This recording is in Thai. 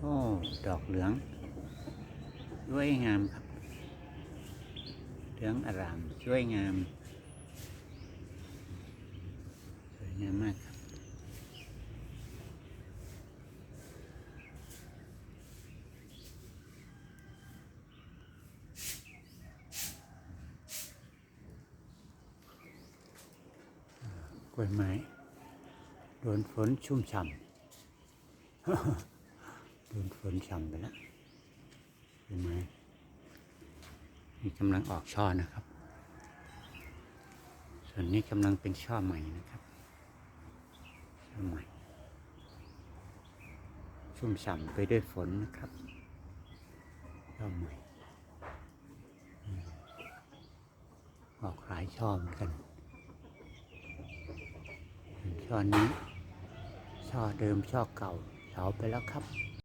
โอ้ดอกเหลืองสวยงามครับ เหลืองอารามสวยงาม สวยงามมากครับ กล้วยไม้โดนฝนชุ่มฉ่ำ โดนฝนฉ่ำไปแล้วกล้วยไม้นี่กำลังออกช่อนะครับ ส่วนนี้กำลังเป็นช่อใหม่นะครับช่อใหม่ชุ่มฉ่ำไปด้วยฝนนะครับช่อใหม่อออกหลายช่อเหมือนกันช่อนี้ช่อเดิมช่อเก่าเฉาไปแล้วครับ